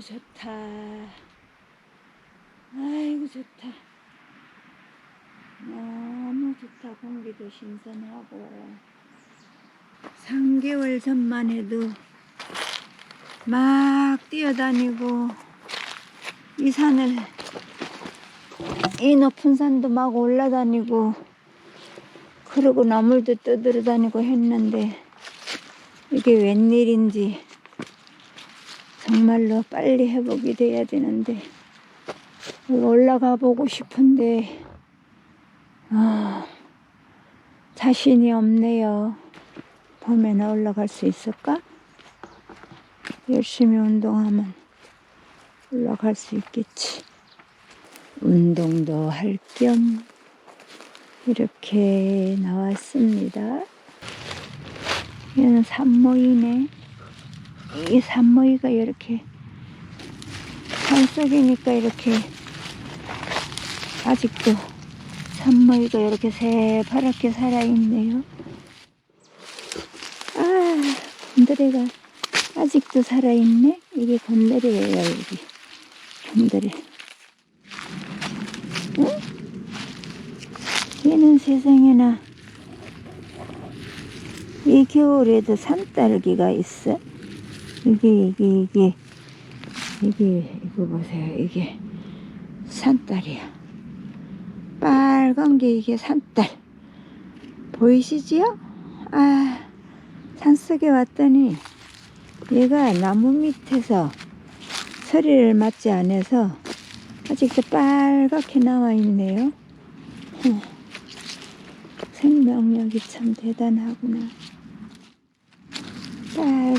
좋다. 아이고 좋다. 너무 좋다. 공기도 신선하고. 3개월 전만 해도 막 뛰어다니고 이 산을 이 높은 산도 막 올라다니고 그러고 나물도 떠들어 다니고 했는데 이게 웬일인지 정말로 빨리 회복이 돼야 되는데 올라가 보고 싶은데 아, 자신이 없네요. 봄에는 올라갈 수 있을까? 열심히 운동하면 올라갈 수 있겠지. 운동도 할 겸 이렇게 나왔습니다. 얘는 산모이네. 이 산모이가 이렇게 산속이니까 이렇게 아직도 산모이가 이렇게 새파랗게 살아있네요. 아, 곤드레가 아직도 살아있네? 이게 곤드레예요, 여기. 곤드레. 응? 얘는 세상에나 이 겨울에도 산딸기가 있어. 이게, 이게, 이게, 이게, 이거 보세요. 이게 산딸이야. 빨간 게 이게 산딸. 보이시지요? 아, 산속에 왔더니 얘가 나무 밑에서 서리를 맞지 않아서 아직도 빨갛게 나와 있네요. 어, 생명력이 참 대단하구나.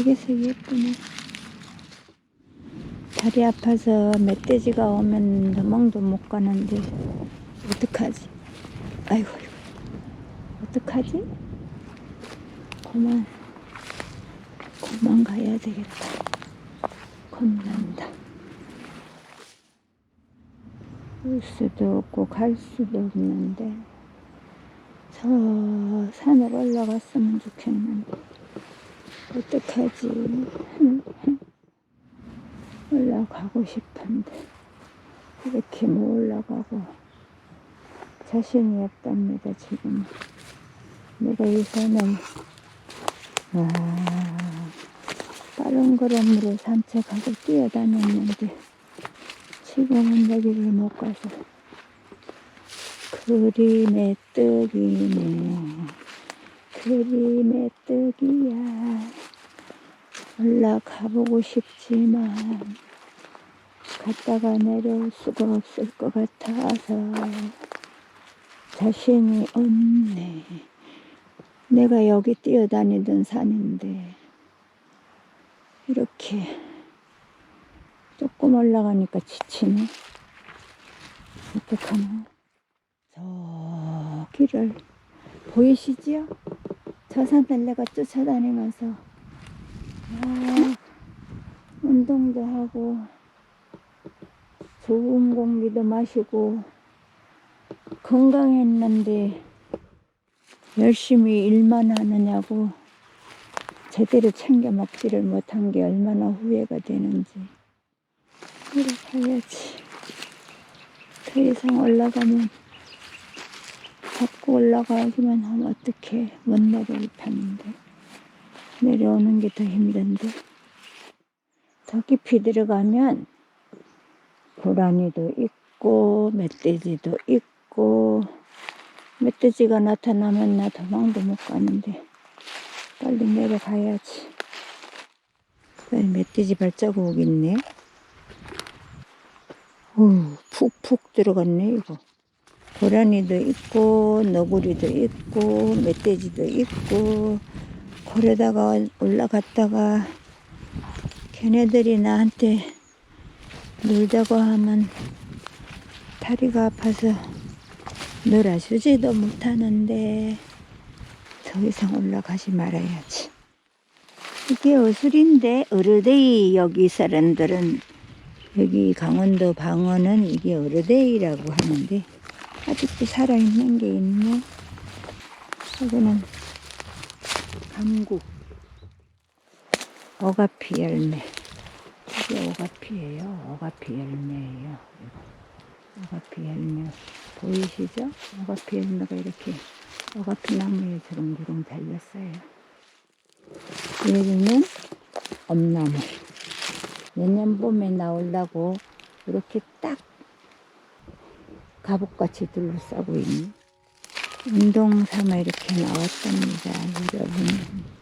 빨개서 예쁘네. 다리 아파서 멧돼지가 오면 도망도 못 가는데 어떡하지? 아이고, 아이고. 어떡하지? 그만, 그만 가야 되겠다. 겁난다. 올 수도 없고 갈 수도 없는데 저 산을 올라갔으면 좋겠는데 어떡하지? 올라가고 싶은데. 이렇게 못 올라가고. 자신이 없답니다 지금. 내가 이 산을 와 빠른 걸음으로 산책하고 뛰어다녔는데 지금은 여기를 못 가서. 그림의 떡이네. 그림의 떡이야 올라가 보고 싶지만 갔다가 내려올 수가 없을 것 같아서 자신이 없네. 내가 여기 뛰어다니던 산인데 이렇게 조금 올라가니까 지치네. 어떡하나. 저 길을 보이시지요? 저 산을 내가 쫓아다니면서 아, 운동도 하고 좋은 공기도 마시고 건강했는데 열심히 일만 하느냐고 제대로 챙겨 먹지를 못한 게 얼마나 후회가 되는지. 해야지. 더 이상 올라가면 자꾸 올라가기만 하면 어떻게 못 내려올 판인데 내려오는 게 더 힘든데. 더 깊이 들어가면 고라니도 있고 멧돼지도 있고 멧돼지가 나타나면 나 도망도 못 가는데 빨리 내려가야지. 빨리 멧돼지 발자국 있네. 오, 푹푹 들어갔네 이거. 고라니도 있고 너구리도 있고 멧돼지도 있고 고래다가 올라갔다가 걔네들이 나한테 놀자고 하면 다리가 아파서 놀아주지도 못하는데 더 이상 올라가지 말아야지. 이게 어술인데 어르데이 여기 사람들은 여기 강원도 방언은 이게 어르데이라고 하는데 아직도 살아있는 게 있네. 여기는 감국 오가피 열매. 이게 오가피 오가피예요. 오가피 열매예요. 오가피 열매 보이시죠? 오가피 열매가 이렇게 오가피 나무에 주렁주렁 달렸어요. 여기는 엄나무. 내년 봄에 나오려고 이렇게 딱 갑옷같이 둘러싸고 있는 운동 삼아 이렇게 나왔답니다. 여러분.